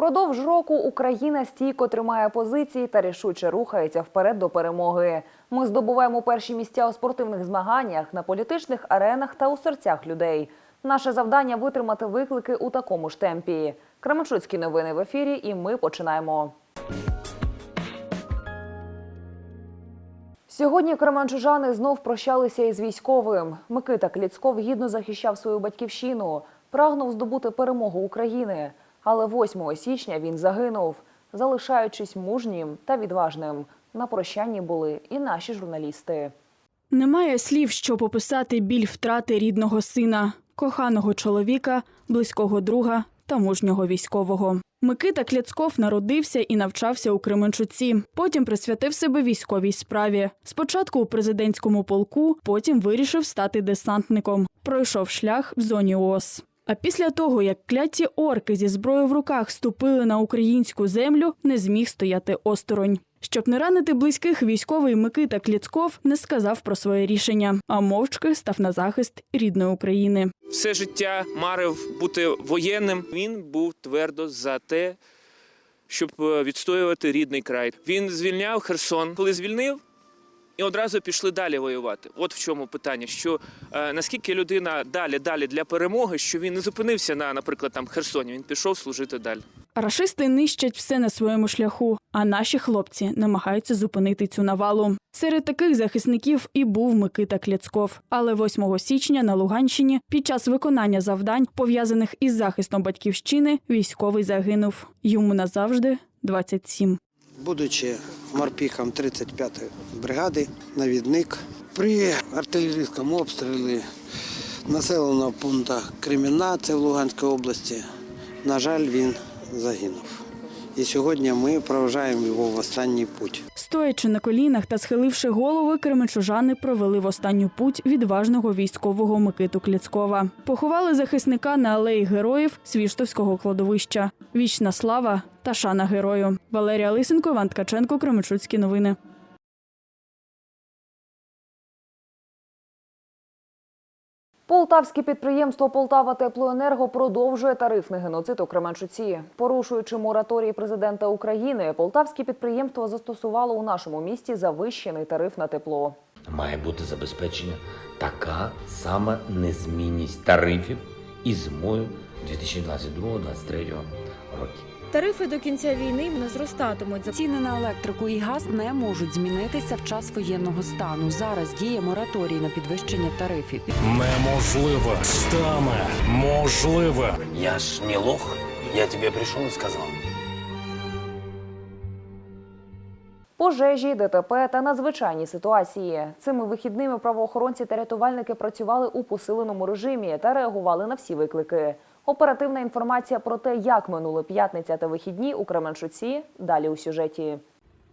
Впродовж року Україна стійко тримає позиції та рішуче рухається вперед до перемоги. Ми здобуваємо перші місця у спортивних змаганнях, на політичних аренах та у серцях людей. Наше завдання витримати виклики у такому ж темпі. Кременчуцькі новини в ефірі, і ми починаємо. Сьогодні кременчужани знов прощалися із військовим. Микита Кліцков гідно захищав свою батьківщину, прагнув здобути перемогу України. Але 8 січня він загинув, залишаючись мужнім та відважним. На прощанні були і наші журналісти. Немає слів, щоб описати біль втрати рідного сина, коханого чоловіка, близького друга та мужнього військового. Микита Кляцков народився і навчався у Кременчуці. Потім присвятив себе військовій справі. Спочатку у президентському полку, потім вирішив стати десантником. Пройшов шлях в зоні ООС. А після того, як кляті орки зі зброєю в руках ступили на українську землю, не зміг стояти осторонь. Щоб не ранити близьких, військовий Микита Кліцков не сказав про своє рішення, а мовчки став на захист рідної України. все життя марив бути воєнним. Він був твердо за те, щоб е, відстоювати рідний край. Він звільняв Херсон, коли звільнив. І одразу пішли далі воювати. От в чому питання: що е, наскільки людина далі, далі для перемоги, що він не зупинився на, наприклад, там Херсоні, він пішов служити далі. Рашисти нищать все на своєму шляху, а наші хлопці намагаються зупинити цю навалу. Серед таких захисників і був Микита Кляцков. Але 8 січня на Луганщині під час виконання завдань, пов'язаних із захистом батьківщини, військовий загинув. Йому назавжди 27. Будучи морпіхом 35-ї бригади, навідник, при артилерійському обстрілі населеного пункту Креміна, це в Луганській області, на жаль, він загинув. І сьогодні ми проважаємо його в останній путь. Стоячи на колінах та схиливши голови, кременчужани провели в останню путь відважного військового Микиту Кліцкова. Поховали захисника на алеї героїв Свіштовського кладовища. Вічна слава та шана герою. Валерія Лисенко, Іван Ткаченко, Кременчуцькі новини. Полтавське підприємство Полтава Теплоенерго продовжує тарифний геноцид у Кременчуці. Порушуючи мораторій президента України, полтавське підприємство застосувало у нашому місті завищений тариф на тепло. Має бути забезпечена така сама незмінність тарифів і зимою 2022-2023 років. Тарифи до кінця війни не зростатимуть. Ціни на електрику і газ не можуть змінитися в час воєнного стану. Зараз діє мораторій на підвищення тарифів. Неможливо стане можливо. Я ж не лох, я тебе прийшов і сказав. Пожежі, ДТП та надзвичайні ситуації. Цими вихідними правоохоронці та рятувальники працювали у посиленому режимі та реагували на всі виклики. Оперативна інформація про те, як минули п'ятниця та вихідні у Кременчуці, далі у сюжеті.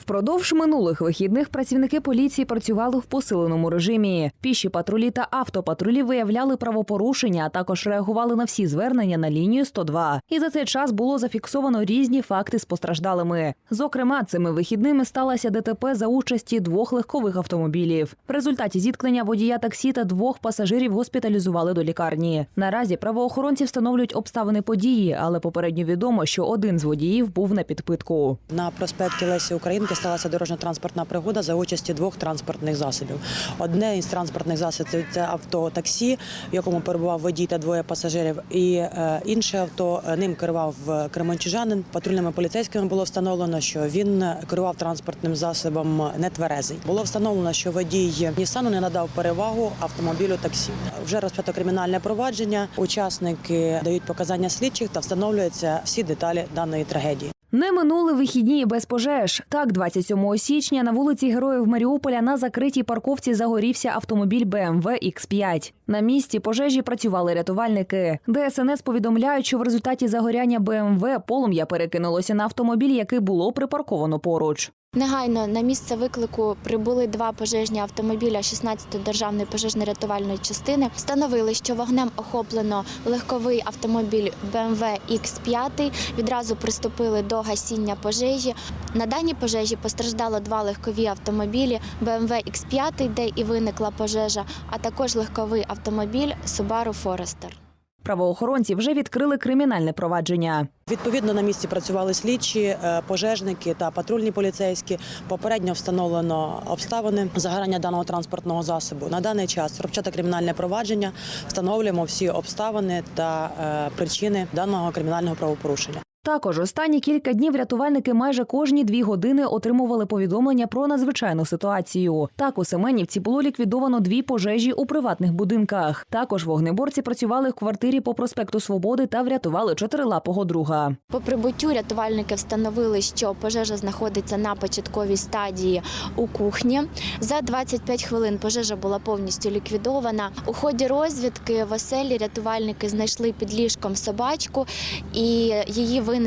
Впродовж минулих вихідних працівники поліції працювали в посиленому режимі. Піші патрулі та автопатрулі виявляли правопорушення, а також реагували на всі звернення на лінію 102. І за цей час було зафіксовано різні факти з постраждалими. Зокрема, цими вихідними сталося ДТП за участі двох легкових автомобілів. В результаті зіткнення водія таксі та двох пасажирів госпіталізували до лікарні. Наразі правоохоронці встановлюють обставини події, але попередньо відомо, що один з водіїв був на підпитку. На проспекті Лесі Українки сталася дорожньо-транспортна пригода за участі двох транспортних засобів. Одне із транспортних засобів це авто таксі, в якому перебував водій та двоє пасажирів. І е, інше авто е, ним керував е, кременчужанин. Патрульними поліцейськими було встановлено, що він керував транспортним засобом нетверезий. Було встановлено, що водій Нісану не надав перевагу автомобілю таксі. Вже розпочато кримінальне провадження. Учасники дають показання слідчих та встановлюються всі деталі даної трагедії. Не минули вихідні без пожеж. Так, 27 січня на вулиці Героїв Маріуполя на закритій парковці загорівся автомобіль BMW X5. На місці пожежі працювали рятувальники. ДСНС повідомляють, що в результаті загоряння BMW полум'я перекинулося на автомобіль, який було припарковано поруч. Негайно на місце виклику прибули два пожежні автомобіля 16-ї державної пожежно-рятувальної частини. Встановили, що вогнем охоплено легковий автомобіль BMW X5. Відразу приступили до гасіння пожежі. На даній пожежі постраждало два легкові автомобілі BMW X5, де і виникла пожежа, а також легковий автомобіль Subaru Forester. Правоохоронці вже відкрили кримінальне провадження. Відповідно, на місці працювали слідчі, е, пожежники та патрульні поліцейські. Попередньо встановлено обставини загорання даного транспортного засобу. На даний час розпочато кримінальне провадження. Встановлюємо всі обставини та е, причини даного кримінального правопорушення. Також останні кілька днів рятувальники майже кожні дві години отримували повідомлення про надзвичайну ситуацію. Так у Семенівці було ліквідовано дві пожежі у приватних будинках. Також вогнеборці працювали в квартирі по проспекту Свободи та врятували чотирилапого друга. По прибуттю рятувальники встановили, що пожежа знаходиться на початковій стадії у кухні. За 25 хвилин пожежа була повністю ліквідована. У ході розвідки в оселі рятувальники знайшли під ліжком собачку і її винесли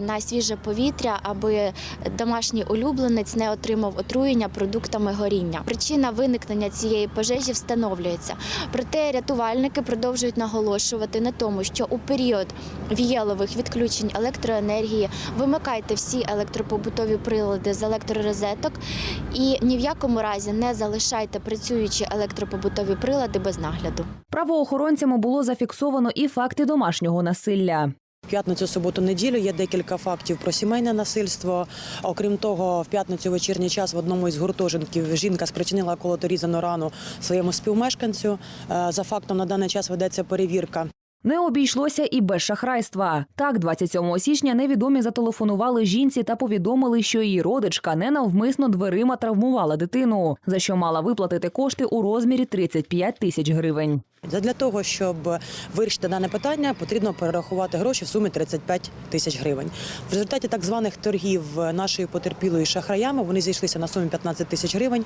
на свіже повітря, аби домашній улюбленець не отримав отруєння продуктами горіння. Причина виникнення цієї пожежі встановлюється. Проте рятувальники продовжують наголошувати на тому, що у період віялових відключень електроенергії вимикайте всі електропобутові прилади з електророзеток і ні в якому разі не залишайте працюючі електропобутові прилади без нагляду. Правоохоронцями було зафіксовано і факти домашнього насилля. П'ятницю, суботу, неділю є декілька фактів про сімейне насильство. Окрім того, в п'ятницю вечірній час в одному із гуртожитків жінка спричинила колоторізану рану своєму співмешканцю. Е, За фактом на даний час ведеться перевірка. Не обійшлося і без шахрайства. Так, 27 січня невідомі зателефонували жінці та повідомили, що її родичка ненавмисно дверима травмувала дитину, за що мала виплатити кошти у розмірі 35 тисяч гривень. Для того, щоб вирішити дане питання, потрібно перерахувати гроші в сумі 35 тисяч гривень. В результаті так званих торгів нашої потерпілої шахраями вони зійшлися на сумі 15 тисяч гривень.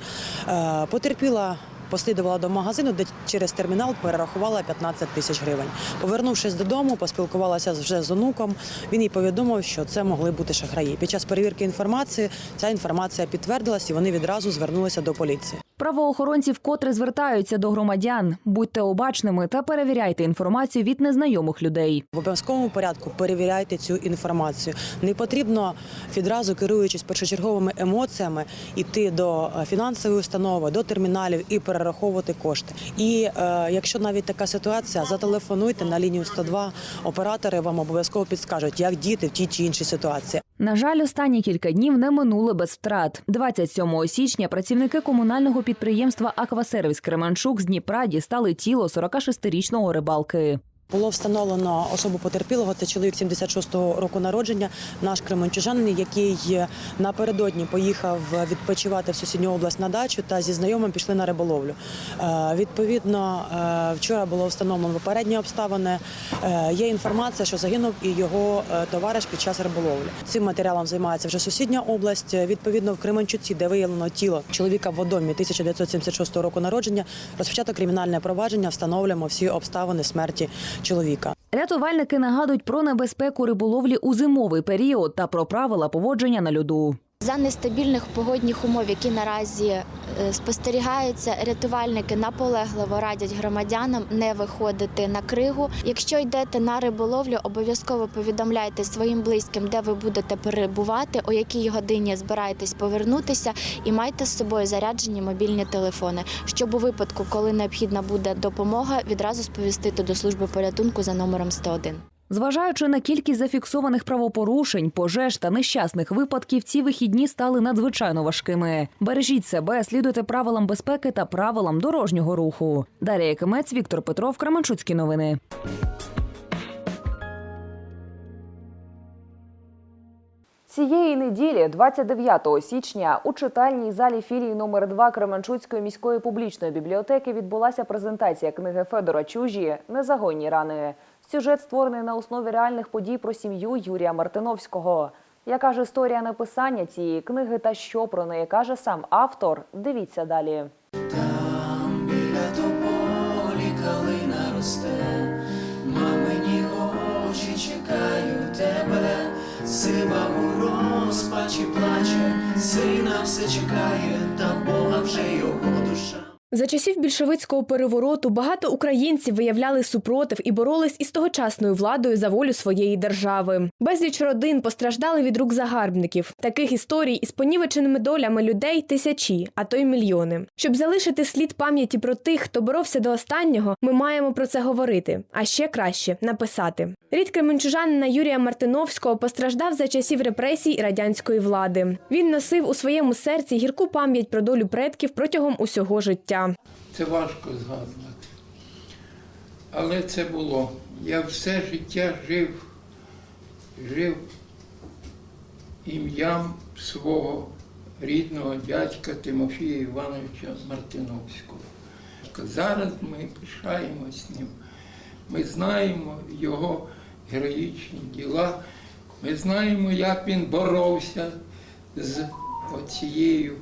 Е, Потерпіла. Послідувала до магазину, де через термінал перерахувала 15 тисяч гривень. Повернувшись додому, поспілкувалася вже з онуком. Він їй повідомив, що це могли бути шахраї. Під час перевірки інформації ця інформація підтвердилась, і вони відразу звернулися до поліції. Правоохоронці вкотре звертаються до громадян. Будьте обачними та перевіряйте інформацію від незнайомих людей. В обов'язковому порядку перевіряйте цю інформацію. Не потрібно відразу керуючись першочерговими емоціями йти до е, фінансової установи, до терміналів і перераховувати кошти. І е, якщо навіть така ситуація, зателефонуйте на лінію 102, Оператори вам обов'язково підскажуть, як діяти в тій чи іншій ситуації. На жаль, останні кілька днів не минули без втрат. 27 січня працівники комунального підприємства Аквасервіс Кременчук з Дніпра дістали тіло 46-річного рибалки. Було встановлено особу потерпілого. Це чоловік 76-го року народження, наш кременчужанин, який напередодні поїхав відпочивати в сусідню область на дачу та зі знайомим пішли на риболовлю. Е, Відповідно, е, вчора було встановлено попередні обставини. Е, Є інформація, що загинув і його е, товариш під час риболовлі. Цим матеріалом займається вже сусідня область. Відповідно, в Кременчуці, де виявлено тіло чоловіка в водомі 1976 року народження, розпочато кримінальне провадження. Встановлюємо всі обставини смерті чоловіка. Рятувальники нагадують про небезпеку риболовлі у зимовий період та про правила поводження на льоду. За нестабільних погодних умов, які наразі е, спостерігаються, рятувальники наполегливо радять громадянам не виходити на кригу. Якщо йдете на риболовлю, обов'язково повідомляйте своїм близьким, де ви будете перебувати, о якій годині збираєтесь повернутися, і майте з собою заряджені мобільні телефони, щоб у випадку, коли необхідна буде допомога, відразу сповістити до служби порятунку за номером 101. Зважаючи на кількість зафіксованих правопорушень, пожеж та нещасних випадків, ці вихідні стали надзвичайно важкими. Бережіть себе, слідуйте правилам безпеки та правилам дорожнього руху. Дар'я Якимець, Віктор Петров, Кременчуцькі новини. Цієї неділі, 29 січня, у читальній залі філії номер 2 Кременчуцької міської публічної бібліотеки відбулася презентація книги Федора Чужі Незагойні рани. Сюжет створений на основі реальних подій про сім'ю Юрія Мартиновського. Яка ж історія написання цієї книги та що про неї каже сам автор? Дивіться далі. Там Біля тополі калина росте, мамині очі чекають тебе, сива у розпачі плаче, сина все чекає, та Бога вже його душа. За часів більшовицького перевороту багато українців виявляли супротив і боролись із тогочасною владою за волю своєї держави. Безліч родин постраждали від рук загарбників. Таких історій із понівеченими долями людей тисячі, а то й мільйони. Щоб залишити слід пам'яті про тих, хто боровся до останнього, ми маємо про це говорити. А ще краще написати. Рід кременчужанина Юрія Мартиновського постраждав за часів репресій радянської влади. Він носив у своєму серці гірку пам'ять про долю предків протягом усього життя. Це важко згадувати. Але це було. Я все життя жив, жив ім'ям свого рідного дядька Тимофія Івановича Мартиновського. Зараз ми пишаємось ним. Ми знаємо його героїчні діла. Ми знаємо, як він боровся з оцією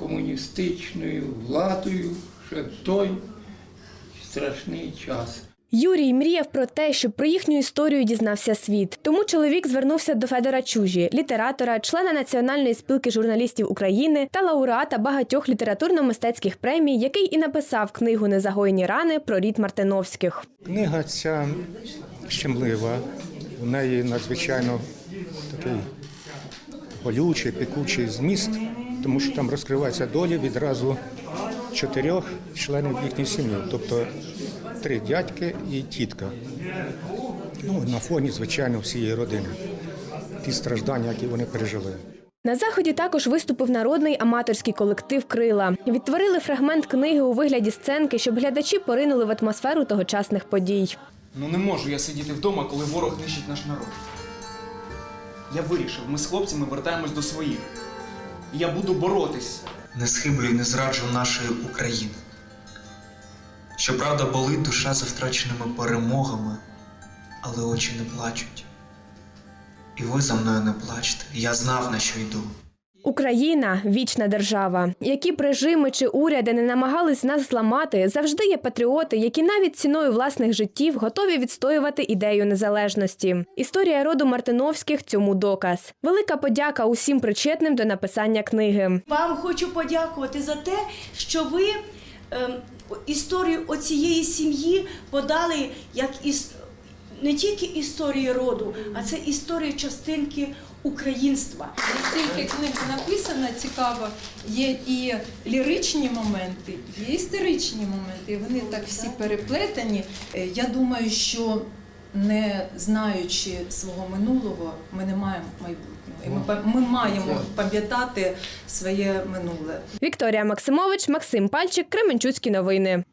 комуністичною владою ще той страшний час. Юрій мріяв про те, щоб про їхню історію дізнався світ. Тому чоловік звернувся до Федора Чужі, літератора, члена Національної спілки журналістів України та лауреата багатьох літературно-мистецьких премій, який і написав книгу Незагоєні рани про рід Мартиновських. Книга ця щемлива, у неї надзвичайно такий болючий, пекучий зміст, тому що там розкриваються долі відразу чотирьох членів їхньої сім'ї, тобто три дядьки і тітка. Ну, на фоні, звичайно, всієї родини. Ті страждання, які вони пережили. На заході також виступив народний аматорський колектив Крила. Відтворили фрагмент книги у вигляді сценки, щоб глядачі поринули в атмосферу тогочасних подій. Ну не можу я сидіти вдома, коли ворог нищить наш народ. Я вирішив, ми з хлопцями вертаємось до своїх. Я буду боротись. Не схиблю і не зраджу нашої України. Щоправда, болить душа за втраченими перемогами, але очі не плачуть. І ви за мною не плачте. Я знав, на що йду. Україна вічна держава. Які б режими чи уряди не намагались нас зламати, завжди є патріоти, які навіть ціною власних життів готові відстоювати ідею незалежності. Історія роду Мартиновських цьому доказ. Велика подяка усім причетним до написання книги. Вам хочу подякувати за те, що ви ем, історію оцієї сім'ї подали як іс... не тільки історії роду, а це історія частинки українства. Настільки книга написана цікаво, є і ліричні моменти, є історичні моменти. і Вони так всі переплетені. Е, Я думаю, що не знаючи свого минулого, ми не маємо майбутнього. І ми, ми маємо пам'ятати своє минуле. Вікторія Максимович, Максим Пальчик, Кременчуцькі новини.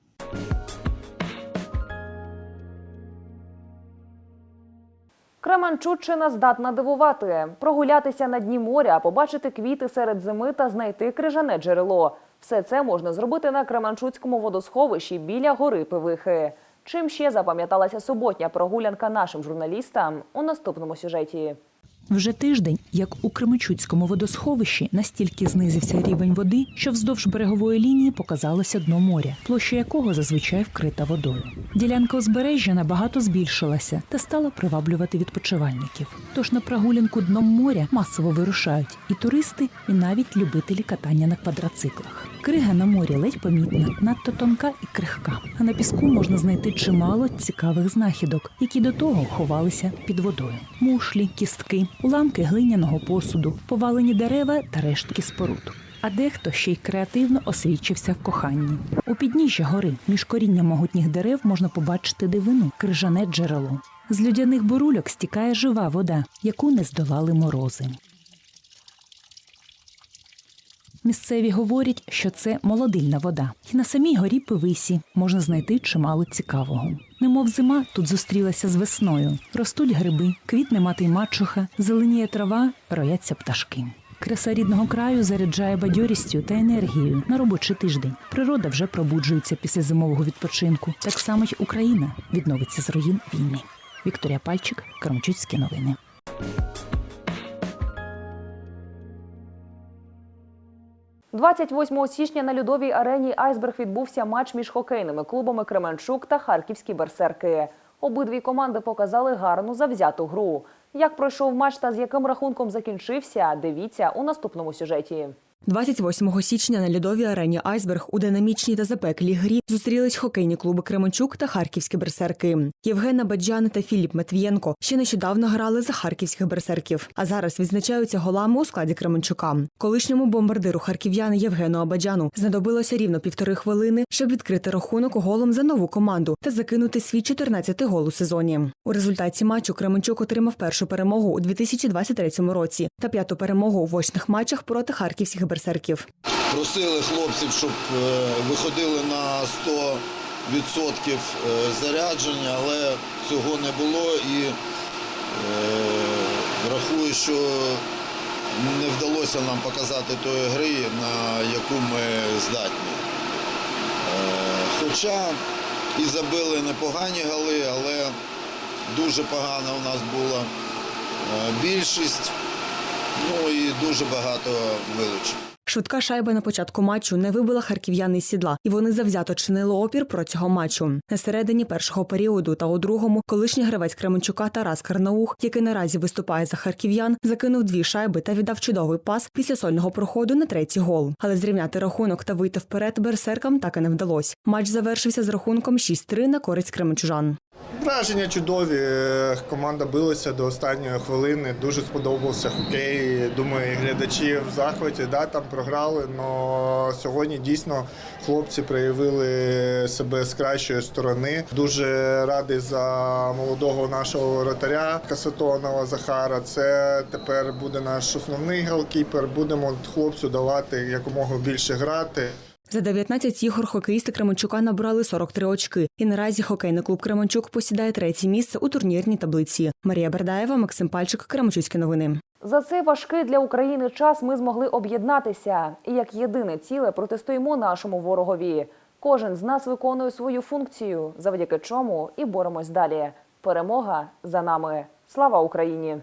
Кременчуччина здатна дивувати, прогулятися на дні моря, побачити квіти серед зими та знайти крижане джерело. Все це можна зробити на Кременчуцькому водосховищі біля гори Пивихи. Чим ще запам'яталася суботня прогулянка нашим журналістам у наступному сюжеті. Вже тиждень, як у Кременчуцькому водосховищі, настільки знизився рівень води, що вздовж берегової лінії показалося дно моря, площа якого зазвичай вкрита водою. Ділянка узбережжя набагато збільшилася та стала приваблювати відпочивальників. Тож на прогулянку дном моря масово вирушають і туристи, і навіть любителі катання на квадроциклах. Крига на морі ледь помітна, надто тонка і крихка. А на піску можна знайти чимало цікавих знахідок, які до того ховалися під водою: мушлі, кістки, уламки глиняного посуду, повалені дерева та рештки споруд. А дехто ще й креативно освічився в коханні. У підніжжя гори між корінням могутніх дерев можна побачити дивину крижане джерело. З людяних бурульок стікає жива вода, яку не здолали морози. Місцеві говорять, що це молодильна вода, і на самій горі Пивисі можна знайти чимало цікавого. Немов зима тут зустрілася з весною. Ростуть гриби, квітне мати й мачуха, зеленіє трава, рояться пташки. Краса рідного краю заряджає бадьорістю та енергією на робочий тиждень. Природа вже пробуджується після зимового відпочинку. Так само й Україна відновиться з руїн війни. Вікторія Пальчик, Крамчуцькі новини. – 28 січня на льодовій арені Айсберг відбувся матч між хокейними клубами Кременчук та Харківські берсерки. Обидві команди показали гарну завзяту гру. Як пройшов матч та з яким рахунком закінчився, дивіться у наступному сюжеті. 28 січня на льодовій арені Айсберг у динамічній та запеклій грі зустрілись хокейні клуби Кременчук та Харківські берсерки. Євген Абаджан та Філіп Матвієнко ще нещодавно грали за харківських берсерків, а зараз відзначаються голами у складі Кременчука. Колишньому бомбардиру харків'ян Євгену Абаджану знадобилося рівно півтори хвилини, щоб відкрити рахунок голом за нову команду та закинути свій 14-й гол у сезоні. У результаті матчу Кременчук отримав першу перемогу у 2023 році та п'яту перемогу у вочних матчах проти харківських берсерків. Просили хлопців, щоб е, виходили на 100% е, зарядження, але цього не було і е, рахую, що не вдалося нам показати тої гри, на яку ми здатні. Е, Хоча і забили непогані голи, але дуже погана у нас була більшість, ну і дуже багато вилучень. Швидка шайба на початку матчу не вибила харків'яни сідла, і вони завзято чинили опір протягом матчу. На середині першого періоду та у другому колишній гравець Кременчука Тарас Карнаух, який наразі виступає за харків'ян, закинув дві шайби та віддав чудовий пас після сольного проходу на третій гол. Але зрівняти рахунок та вийти вперед берсеркам так і не вдалось. Матч завершився з рахунком 6-3 на користь кременчужан. Враження чудові. Команда билася до останньої хвилини. Дуже сподобався хокей. Думаю, глядачі в захваті да, там програли. але сьогодні дійсно хлопці проявили себе з кращої сторони. Дуже радий за молодого нашого воротаря Касатонова Захара. Це тепер буде наш основний голкіпер. Будемо хлопцю давати якомога більше грати. За 19 ігор хокеїсти Кременчука набрали 43 очки. І наразі хокейний клуб Кременчук посідає третє місце у турнірній таблиці. Марія Бердаєва, Максим Пальчик, Кременчуцькі новини. За цей важкий для України час ми змогли об'єднатися і як єдине ціле протистоїмо нашому ворогові. Кожен з нас виконує свою функцію, завдяки чому і боремось далі. Перемога за нами. Слава Україні!